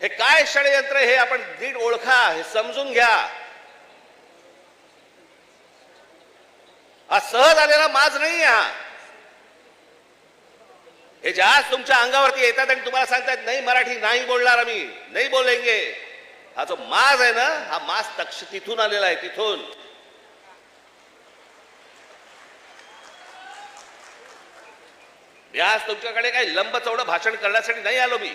हे काय षडयंत्र हे आपण दीड ओळखा हे समजून घ्या. हा सहज आलेला माज नाही हा. हे ज्या तुमच्या अंगावरती येतात आणि तुम्हाला सांगतात नाही मराठी नाही बोलणार आम्ही नाही बोलेंगे. हा जो माज आहे ना हा माज तक्ष तिथून आलेला आहे तिथून. मी आज तुमच्याकडे काही लंब चौडं भाषण करण्यासाठी नाही आलो मी.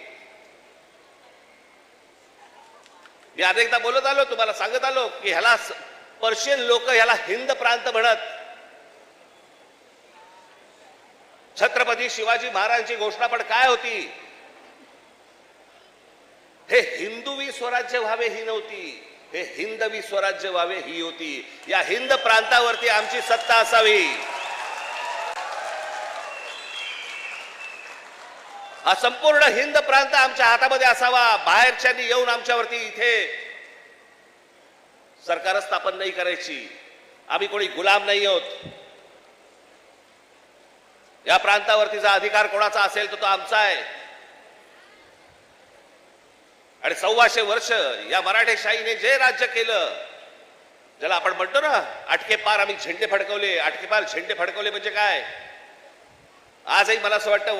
मी अनेकदा बोलत आलो तुम्हाला सांगत आलो की ह्याला पर्शियन लोक ह्याला हिंद प्रांत म्हणत. छत्रपती शिवाजी महाराजांची घोषणा पण काय होती? हे हिंदुवी स्वराज्य व्हावे ही नव्हती. हे हिंदवी स्वराज्य व्हावे ही होती. या हिंद प्रांतावरती आमची सत्ता असावी. संपूर्ण हिंद प्रांत आमच्या हातामध्ये असावा. बाहेरच्यांनी येऊन आमच्यावरती इथे सरकार स्थापन नाही करायची. आम्ही कोणी गुलाम नाही आहोत. या प्रांतावरतीचा अधिकार कोणाचा असेल तर तो आमचा आहे. आणि सव्वाशे वर्ष या मराठेशाहीने जे राज्य केलं ज्याला आपण म्हणतो ना आटके पार आम्ही झेंडे फडकवले. आटके पार झेंडे फडकवले म्हणजे काय? आजही मला असं वाटतं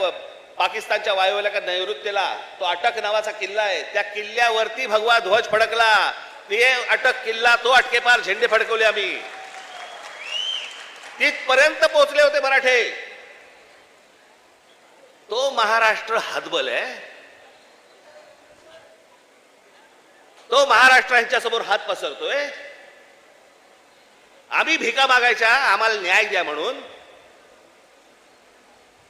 पाकिस्तानच्या वायुव्याला का नैऋत्यला तो अटक नावाचा किल्ला आहे. त्या किल्ल्यावरती भगवा ध्वज फडकला. ते अटक किल्ला तो अटकेपार झेंडे फडकवले आम्ही. तिथपर्यंत पोहोचले होते मराठे. तो महाराष्ट्र हतबल आहे. तो महाराष्ट्र यांच्या समोर हात पसरतोय. आम्ही भिका मागायच्या आम्हाला न्याय द्या म्हणून.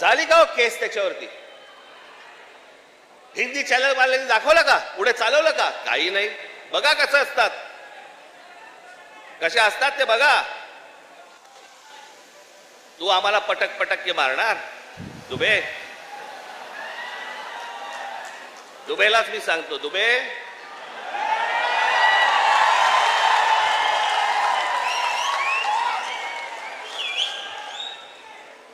झाली का हो केस त्याच्यावरती? हिंदी चॅनल वाल्यांनी दाखवलं का? पुढे चालवलं का? काही नाही. बघा कसं असतात. कसे असतात ते बघा. तू आम्हाला पटक पटक के मारणार. दुबे. दुबेलाच मी सांगतो दुबे.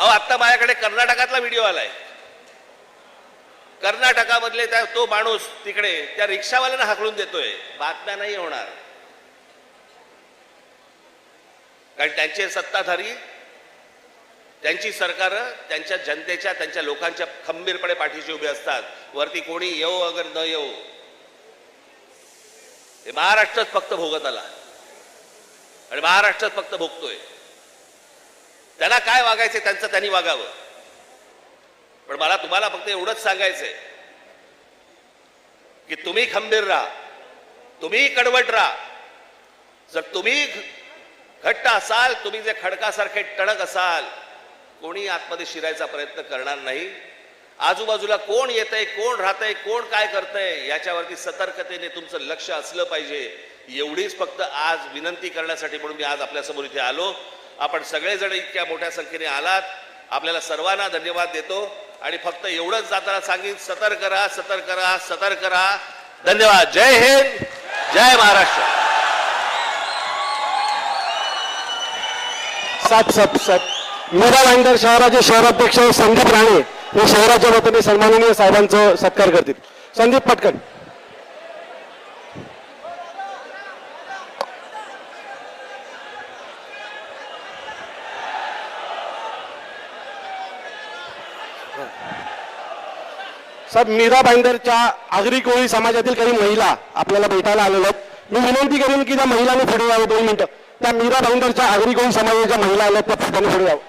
अहो आता माझ्याकडे कर्नाटकातला व्हिडिओ आलाय. कर्नाटकामधले त्या तो माणूस तिकडे त्या रिक्षावाल्यांना हाकलून देतोय. बातम्या नाही होणार. कारण त्यांचे सत्ताधारी त्यांची सरकार त्यांच्या जनतेच्या त्यांच्या लोकांच्या खंबीरपणे पाठीशी उभे असतात. वरती कोणी येऊ अगर न येऊ हे महाराष्ट्रच फक्त भोगत आला आणि महाराष्ट्रच फक्त भोगतोय. त्यांना काय वागायचं त्यांचं त्यांनी वागावं. पण मला तुम्हाला फक्त एवढंच सांगायचंय की तुम्ही खंबीर राहा तुम्ही कडवट राहा. जर तुम्ही घट्ट असाल तुम्ही जे खडकासारखे टणक असाल कोणी आतमध्ये शिरायचा प्रयत्न करणार नाही. आजूबाजूला कोण येतंय कोण राहतंय कोण काय करतंय याच्यावरती सतर्कतेने तुमचं लक्ष असलं पाहिजे. एवढीच फक्त आज विनंती करण्यासाठी म्हणून मी आज आपल्यासमोर इथे आलो. आपण सगळेजण इतक्या मोठ्या संख्येने आलात. आपल्याला सर्वांना धन्यवाद देतो. आणि फक्त एवढंच जाताना सांगेन सतर्क राहा सतर्क राहा सतर्क राहा. धन्यवाद. जय हिंद. जय महाराष्ट्र. साप साप सात मीरा भाईंदर शहराचे शहराध्यक्ष संदीप राणे हे शहराच्या वतीने सन्माननीय साहेबांचं सत्कार करतील. संदीप पटकन. साहेब मीरा भाईंदरच्या आगरी कोळी समाजातील काही महिला आपल्याला भेटायला आलेल्या आहेत. मी विनंती करेन की त्या महिलांनी पुढे यावं दोन मिनिटं. त्या मीरा भाईंदरच्या आगरी कोळी समाजाच्या महिला आल्या त्या त्यांनी पुढे यावं.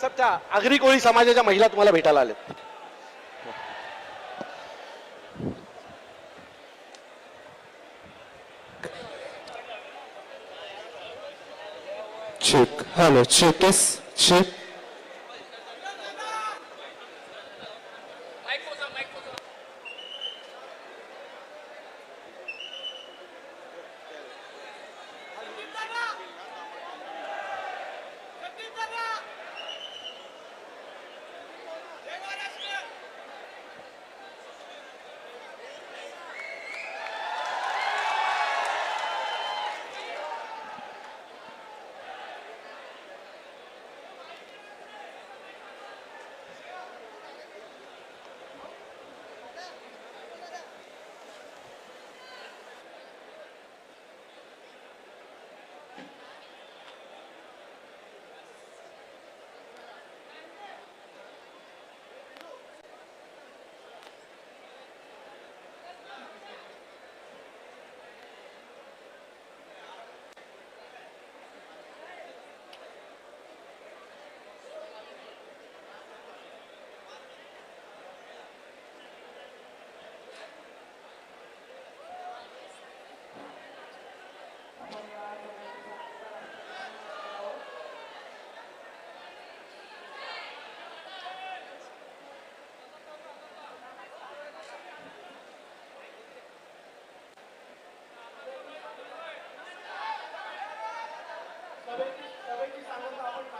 साहेब त्या आगरी कोळी समाजाच्या महिला तुम्हाला भेटायला आल्यात Check. Hello, check. Is check. जनगणमनाधिनायक